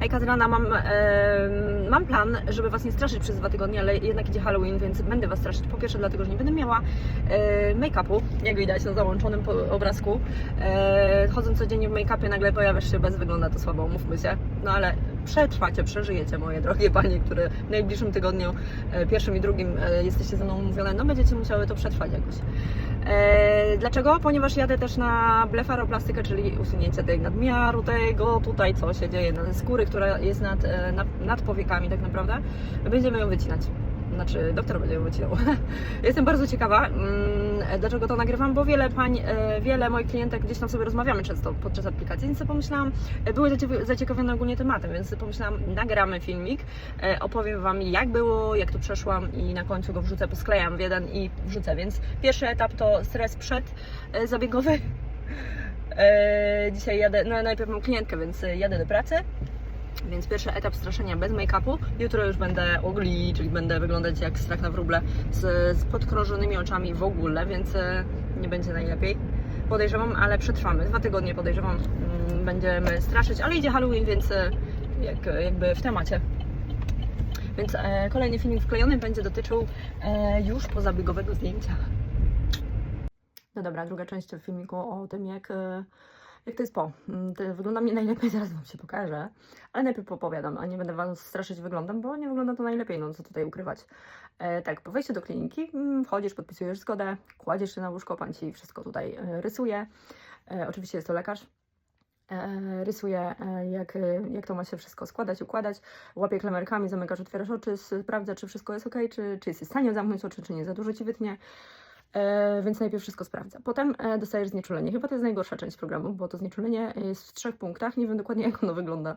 Hej Katrina, mam, mam plan, żeby Was nie straszyć przez dwa tygodnie, ale jednak idzie Halloween, więc będę Was straszyć. Po pierwsze dlatego, że nie będę miała e, make-upu, jak widać na załączonym obrazku. E, chodząc codziennie w make-upie, nagle pojawiasz się bez, wygląda to słabo, mówmy się. No ale przetrwacie, przeżyjecie, moje drogie Panie, które w najbliższym tygodniu, e, pierwszym i drugim e, jesteście ze mną umówione, no będziecie musiały to przetrwać jakoś. E, dlaczego? Ponieważ jadę też na blefaroplastykę, czyli usunięcie tej nadmiaru tego tutaj, co się dzieje na skóry, która jest nad, nad, nad powiekami tak naprawdę. Będziemy ją wycinać. Znaczy, doktor będzie ją wycinał. Jestem bardzo ciekawa, mm, dlaczego to nagrywam, bo wiele pań, e, wiele moich klientek gdzieś tam sobie rozmawiamy często podczas aplikacji, więc pomyślałam, e, były zacie- zaciekawione ogólnie tematem, więc pomyślałam, nagramy filmik, e, opowiem Wam jak było, jak tu przeszłam i na końcu go wrzucę, posklejam w jeden i wrzucę, więc pierwszy etap to stres przed e, zabiegowy. E, Dzisiaj jadę, no najpierw mam klientkę, więc e, jadę do pracy. Więc pierwszy etap straszenia bez make-upu. Jutro już będę ugly, czyli będę wyglądać jak strach na wróble z, z oczami w ogóle, więc e, nie będzie najlepiej. Podejrzewam, ale przetrwamy. Dwa tygodnie podejrzewam, mm, będziemy straszyć, ale idzie Halloween, więc e, jak, jakby w temacie. Więc e, kolejny filmik wklejony będzie dotyczył e, już pozabiegowego zdjęcia. No dobra, druga część filmiku o tym, jak, e, jak to jest po. Mm, To wygląda mnie najlepiej, zaraz Wam się pokażę, ale najpierw opowiadam, a nie będę Wam straszyć wyglądem, bo nie wygląda to najlepiej, no co tutaj ukrywać. E, tak, po wejściu do kliniki mm, wchodzisz, podpisujesz zgodę, kładziesz się na łóżko, pan Ci wszystko tutaj e, rysuje. E, oczywiście jest to lekarz. E, rysuje, e, jak, jak to ma się wszystko składać, układać. Łapie klamerkami, zamykasz, otwierasz oczy, sprawdza, czy wszystko jest ok, czy, czy jesteś w stanie zamknąć oczy, czy nie za dużo Ci wytnie. E, więc najpierw wszystko sprawdza. Potem e, dostajesz znieczulenie. Chyba to jest najgorsza część programu, bo to znieczulenie jest w trzech punktach. Nie wiem dokładnie, jak ono wygląda.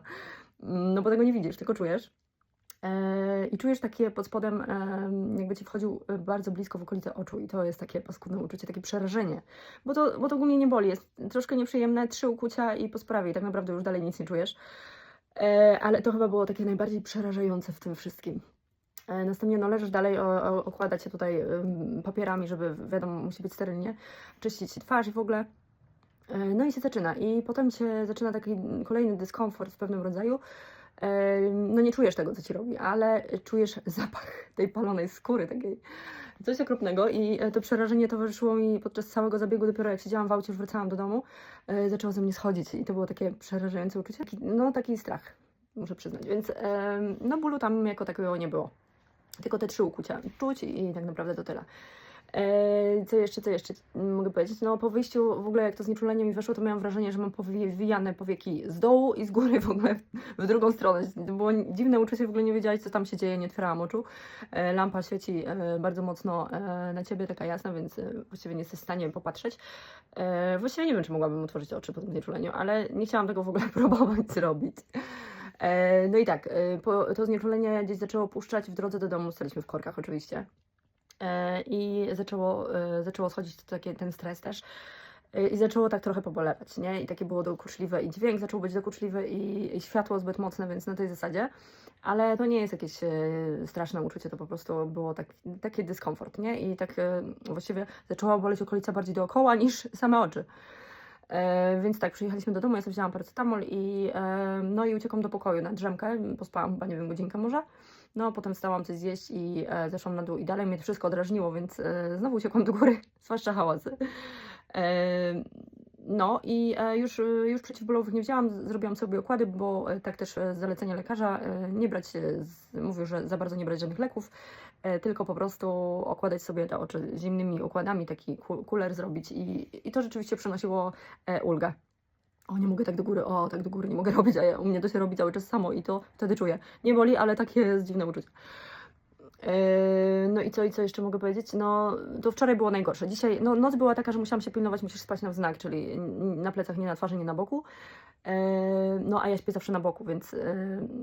Mm, No bo tego nie widzisz, tylko czujesz. E, I czujesz takie pod spodem, jakby ci wchodził bardzo blisko w okolice oczu, i to jest takie paskudne uczucie, takie przerażenie. Bo to, bo to ogólnie nie boli, jest troszkę nieprzyjemne, trzy ukucia i po sprawie, i tak naprawdę już dalej nic nie czujesz. Ale to chyba było takie najbardziej przerażające w tym wszystkim. E, Następnie no, leżysz dalej, o, o, okłada cię tutaj papierami, żeby wiadomo, musi być sterylnie, czyścić ci twarz i w ogóle. E, No i się zaczyna. I potem się zaczyna taki kolejny dyskomfort w pewnym rodzaju. E, No nie czujesz tego, co ci robi, ale czujesz zapach tej palonej skóry, takiej coś okropnego i to przerażenie towarzyszyło mi podczas całego zabiegu, dopiero jak siedziałam w aucie, już wracałam do domu, zaczęło ze mnie schodzić i to było takie przerażające uczucie, no taki strach, muszę przyznać, więc no bólu tam jako takiego nie było. Tylko te trzy ukucia czuć i tak naprawdę to tyle. Eee, co jeszcze, co jeszcze mogę powiedzieć? No po wyjściu w ogóle jak to znieczulenie mi weszło, to miałam wrażenie, że mam powijane powieki z dołu i z góry w ogóle w drugą stronę. Było dziwne uczucie, w ogóle nie wiedziałaś co tam się dzieje, nie otwierałam oczu. E, lampa świeci e, bardzo mocno e, na Ciebie, taka jasna, więc e, właściwie nie jesteś w stanie popatrzeć. E, właściwie nie wiem, czy mogłabym otworzyć oczy po tym znieczuleniu, ale nie chciałam tego w ogóle próbować zrobić. E, No i tak, e, to znieczulenie gdzieś zaczęło puszczać w drodze do domu, staliśmy w korkach oczywiście. E, I zaczęło, zaczęło schodzić takie, ten stres też. I zaczęło tak trochę pobolewać, nie? I takie było dokuczliwe i dźwięk zaczął być dokuczliwy i, i światło zbyt mocne, więc na tej zasadzie. Ale to nie jest jakieś straszne uczucie, to po prostu było tak, taki dyskomfort, nie? I tak właściwie zaczęła boleć okolica bardziej dookoła niż same oczy. E, więc tak, przyjechaliśmy do domu, ja sobie wzięłam paracetamol i, e, no i uciekłam do pokoju na drzemkę, pospałam chyba, nie wiem, godzinkę może. No, potem stałam coś zjeść i e, zeszłam na dół i dalej mnie to wszystko odrażniło, więc e, znowu uciekłam do góry, zwłaszcza hałasy. E, no i e, już, już przeciwbólowych nie wzięłam, zrobiłam sobie okłady, bo e, tak też e, z zalecenia lekarza nie brać, mówił, że za bardzo nie brać żadnych leków, tylko po prostu okładać sobie te oczy zimnymi układami, taki ku- kuler zrobić i, i to rzeczywiście przynosiło e, ulgę. O, nie mogę tak do góry, o, tak do góry nie mogę robić, a ja, u mnie to się robi cały czas samo i to wtedy czuję. Nie boli, ale takie jest dziwne uczucie. Yy, No i co, i co jeszcze mogę powiedzieć? No, to wczoraj było najgorsze. Dzisiaj, no, noc była taka, że musiałam się pilnować, musisz spać na wznak, czyli na plecach, nie na twarzy, nie na boku. No, a ja śpię zawsze na boku, więc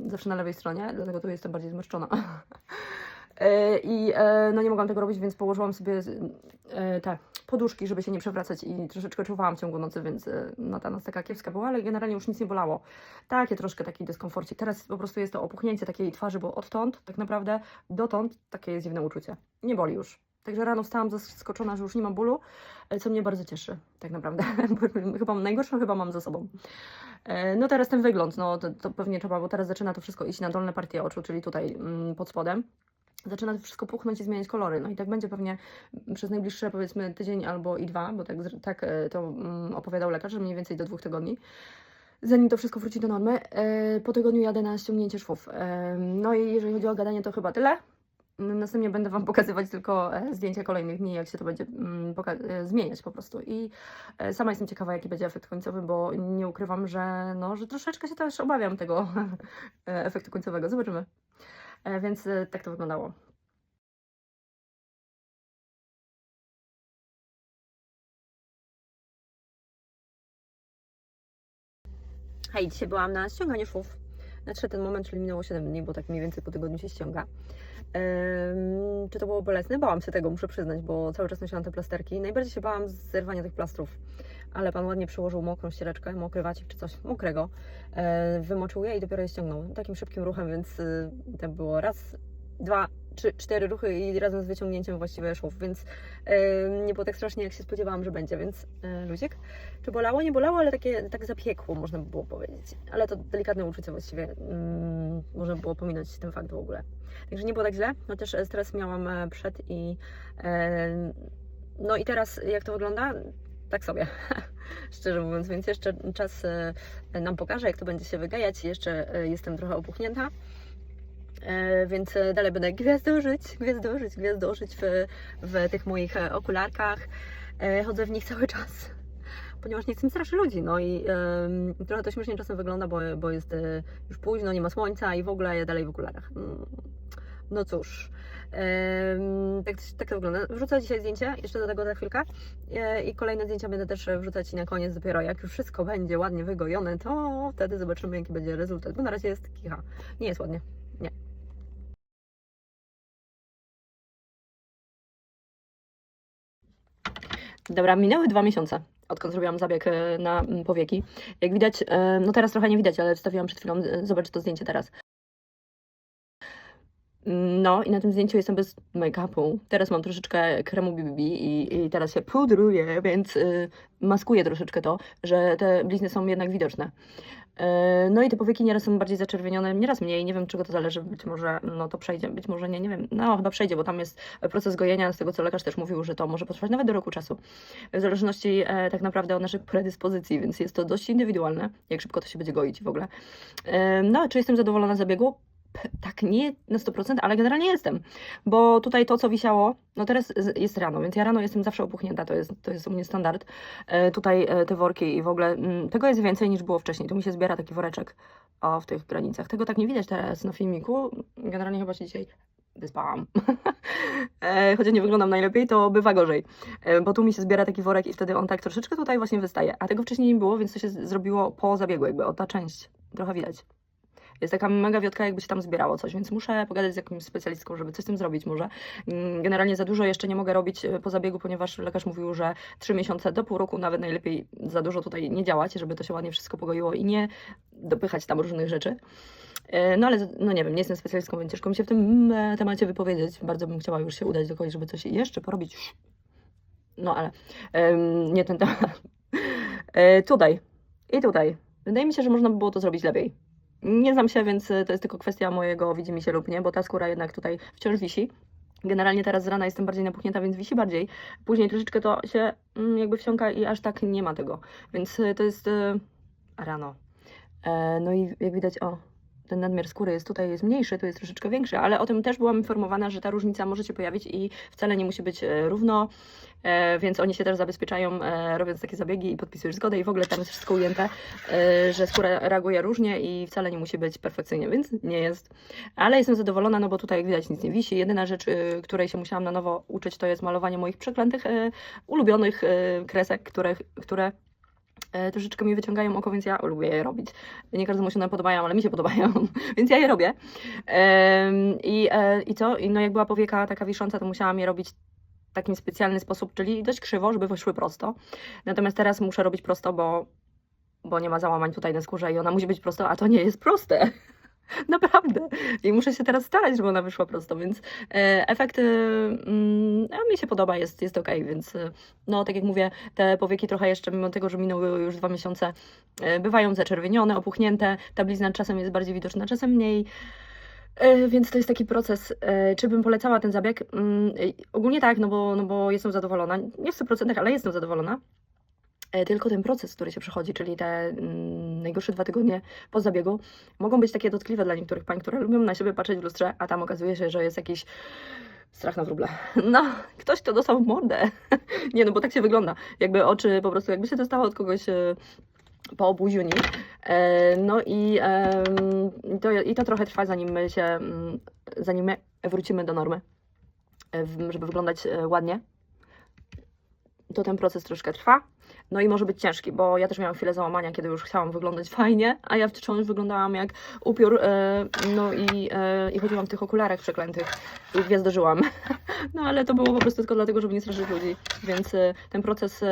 zawsze na lewej stronie, dlatego tu jestem bardziej zmęczona. Yy, I yy, no nie mogłam tego robić, więc położyłam sobie yy, te poduszki, żeby się nie przewracać i troszeczkę czuwałam w ciągu nocy, więc no ta noc taka kiepska była, ale generalnie już nic nie bolało. Takie troszkę taki dyskomforcik. Teraz po prostu jest to opuchnięcie takiej twarzy, bo odtąd tak naprawdę dotąd takie jest dziwne uczucie. Nie boli już. Także rano wstałam zaskoczona, że już nie ma bólu, e, co mnie bardzo cieszy, tak naprawdę. Chyba najgorsze chyba mam za sobą. E, No teraz ten wygląd, no to, to pewnie trzeba, bo teraz zaczyna to wszystko iść na dolne partie oczu, czyli tutaj mm, pod spodem. Zaczyna to wszystko puchnąć i zmieniać kolory. No i tak będzie pewnie przez najbliższe powiedzmy tydzień albo i dwa, bo tak, tak e, to mm, opowiadał lekarz, że mniej więcej do dwóch tygodni. Zanim to wszystko wróci do normy, e, po tygodniu jadę na ściągnięcie szwów. E, No i jeżeli chodzi o gadanie, to chyba tyle. Mm, Następnie będę Wam pokazywać tylko zdjęcia kolejnych dni, jak się to będzie mm, zmieniać po prostu. I sama jestem ciekawa, jaki będzie efekt końcowy, bo nie ukrywam, że, no, że troszeczkę się też obawiam tego efektu końcowego. Zobaczymy. E, Więc e, tak to wyglądało. Hej, dzisiaj byłam na ściąganiu szwów. Nadszedł ten moment, czyli minęło 7 dni, bo tak mniej więcej po tygodniu się ściąga. Czy to było bolesne? Bałam się tego, muszę przyznać, bo cały czas nosiłam te plasterki. Najbardziej się bałam zerwania tych plastrów. Ale pan ładnie przyłożył mokrą ściereczkę, mokry wacik czy coś mokrego. E, wymoczył je i dopiero je ściągnął. Takim szybkim ruchem, więc y, to było raz, dwa, trzy, cztery ruchy i razem z wyciągnięciem właściwie szwów, więc e, nie było tak strasznie, jak się spodziewałam, że będzie, więc e, luzik. Czy bolało? Nie bolało, ale takie, tak zapiekło, można by było powiedzieć. Ale to delikatne uczucie właściwie. Mm, można by było pominąć ten fakt w ogóle. Także nie było tak źle, chociaż e, stres miałam e, przed i no i teraz jak to wygląda? Tak sobie, szczerze mówiąc, więc jeszcze czas e, nam pokaże, jak to będzie się wygajać. Jeszcze e, jestem trochę opuchnięta, e, więc dalej będę gwiazdożyć, gwiazdożyć, gwiazdożyć w, w tych moich okularkach. Chodzę w nich cały czas ponieważ nie chcę straszyć ludzi. No i em, trochę to śmiesznie czasem wygląda, bo, bo jest już późno, nie ma słońca i w ogóle ja dalej w okularach. Mm, No cóż. Tak, tak to wygląda. Wrzucę dzisiaj zdjęcie, jeszcze do tego za chwilkę. E, I kolejne zdjęcia będę też wrzucać na koniec dopiero jak już wszystko będzie ładnie wygojone, to wtedy zobaczymy jaki będzie rezultat. Bo na razie jest kicha. Nie jest ładnie. Nie. Dobra, minęły dwa miesiące, odkąd zrobiłam zabieg e, na powieki. Jak widać, e, no teraz trochę nie widać, ale wstawiłam przed chwilą, zobacz to zdjęcie teraz. No i na tym zdjęciu jestem bez make-upu. Teraz mam troszeczkę kremu BBB i, i teraz się pudruję, więc y, maskuję troszeczkę to, że te blizny są jednak widoczne. E, No i te powieki nieraz są bardziej zaczerwienione, nieraz mniej, nie wiem czego to zależy, być może no to przejdzie, być może nie, nie wiem, no chyba przejdzie, bo tam jest proces gojenia, z tego co lekarz też mówił, że to może potrwać nawet do roku czasu, w zależności e, tak naprawdę od naszych predyspozycji, więc jest to dość indywidualne, jak szybko to się będzie goić w ogóle. E, No, czy jestem zadowolona z zabiegu? Tak, nie na 100%, ale generalnie jestem, bo tutaj to, co wisiało, no teraz jest rano, więc ja rano jestem zawsze opuchnięta, to jest, to jest u mnie standard. E, tutaj e, te worki i w ogóle mm, tego jest więcej niż było wcześniej. Tu mi się zbiera taki woreczek o, w tych granicach. Tego tak nie widać teraz na filmiku. Generalnie chyba się dzisiaj wyspałam. e, chociaż nie wyglądam najlepiej, to bywa gorzej. E, bo tu mi się zbiera taki worek i wtedy on tak troszeczkę tutaj właśnie wystaje. A tego wcześniej nie było, więc to się zrobiło po zabiegu, jakby o ta część. Trochę widać. Jest taka mega wiotka, jakby się tam zbierało coś, więc muszę pogadać z jakimś specjalistką, żeby coś z tym zrobić może. Mm, Generalnie za dużo jeszcze nie mogę robić e, po zabiegu, ponieważ lekarz mówił, że 3 miesiące do pół roku nawet najlepiej za dużo tutaj nie działać, żeby to się ładnie wszystko pogoiło i nie dopychać tam różnych rzeczy. E, No ale, no nie wiem, nie jestem specjalistką, więc ciężko mi się w tym e, temacie wypowiedzieć. Bardzo bym chciała już się udać do kogoś, żeby coś jeszcze porobić. No ale em, nie ten temat. E, Tutaj i tutaj. Wydaje mi się, że można by było to zrobić lepiej. Nie znam się, więc e, to jest tylko kwestia mojego widzi mi się lub nie, bo ta skóra jednak tutaj wciąż wisi. Generalnie teraz z rana jestem bardziej napuchnięta, więc wisi bardziej. Później troszeczkę to się mm, jakby wsiąka i aż tak nie ma tego. Więc e, to jest e, rano. No i jak widać, o, ten nadmiar skóry jest tutaj jest mniejszy, tu jest troszeczkę większy, ale o tym też byłam informowana, że ta różnica może się pojawić i wcale nie musi być e, równo, e, więc oni się też zabezpieczają, e, robiąc takie zabiegi i podpisujesz zgodę i w ogóle tam jest wszystko ujęte, że skóra reaguje różnie i wcale nie musi być perfekcyjnie, więc nie jest. Ale jestem zadowolona, no bo tutaj jak widać nic nie wisi. Jedyna rzecz, której się musiałam na nowo uczyć, to jest malowanie moich przeklętych, ulubionych kresek, które, które troszeczkę mi wyciągają oko, więc ja lubię je robić. Nie każdemu się one podobają, ale mi się podobają, więc ja je robię. I, e, I co? I no jak była powieka taka wisząca, to musiałam je robić w takim specjalny sposób, czyli dość krzywo, żeby wyszły prosto. Natomiast teraz muszę robić prosto, bo, bo nie ma załamań tutaj na skórze i ona musi być prosto, a to nie jest proste. Naprawdę. I muszę się teraz starać, żeby ona wyszła prosto, więc e, efekt e, mm, a mi się podoba, jest, jest okej, więc e, no tak jak mówię, te powieki trochę jeszcze, mimo tego, że minęły już dwa miesiące, bywają zaczerwienione, opuchnięte, ta blizna czasem jest bardziej widoczna, czasem mniej. Więc to jest taki proces. Czy bym polecała ten zabieg? Mm, Ogólnie tak, no bo, no bo jestem zadowolona. Nie w 100%, ale jestem zadowolona. E, Tylko ten proces, który się przechodzi, czyli te mm, najgorsze dwa tygodnie po zabiegu, mogą być takie dotkliwe dla niektórych pań, które lubią na siebie patrzeć w lustrze, a tam okazuje się, że jest jakiś strach na wróble. No, ktoś to dostał w mordę. Nie, no bo tak się wygląda. Jakby oczy po prostu, jakby się dostało od kogoś e, po obuziu nic. E, No i, to, i to trochę trwa, zanim my się, mm, zanim my wrócimy do normy, żeby wyglądać ładnie. To ten proces troszkę trwa. No i może być ciężki, bo ja też miałam chwilę załamania, kiedy już chciałam wyglądać fajnie, a ja wciąż wyglądałam jak upiór. e, No i, e, i chodziłam w tych okularach przeklętych i gwiazdożyłam. No ale to było po prostu tylko dlatego, żeby nie straszyć ludzi. Więc e, ten proces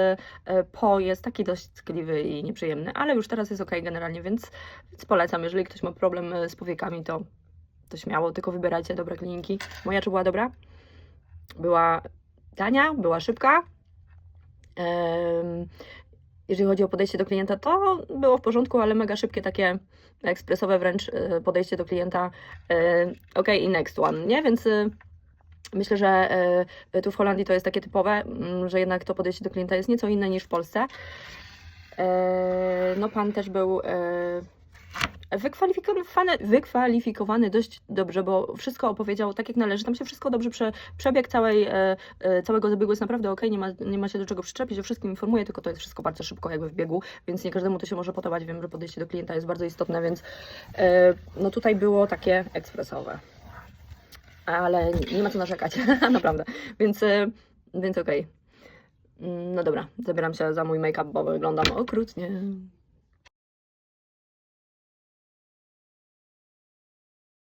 po jest taki dość tkliwy i nieprzyjemny, ale już teraz jest ok generalnie, więc, więc polecam. Jeżeli ktoś ma problem z powiekami, to, to śmiało, tylko wybierajcie dobre kliniki. Moja czy była dobra? Była tania, była szybka. Jeżeli chodzi o podejście do klienta, to było w porządku, ale mega szybkie, takie ekspresowe wręcz e, podejście do klienta. E, Ok, i next one, nie? Więc e, myślę, że e, tu w Holandii to jest takie typowe, mm, że jednak to podejście do klienta jest nieco inne niż w Polsce. No, pan też był wykwalifikowany, wykwalifikowany dość dobrze, bo wszystko opowiedział tak jak należy. Tam się wszystko dobrze prze, przebieg całej, e, e, całego zabiegu jest naprawdę ok, nie ma, nie ma się do czego przyczepić, o wszystkim informuje, tylko to jest wszystko bardzo szybko jakby w biegu, więc nie każdemu to się może podobać. Wiem, że podejście do klienta jest bardzo istotne, więc e, no tutaj było takie ekspresowe. Ale nie, nie ma co narzekać, naprawdę. Więc, e, więc okej. Mm, No dobra, zabieram się za mój make-up, bo wyglądam okrutnie.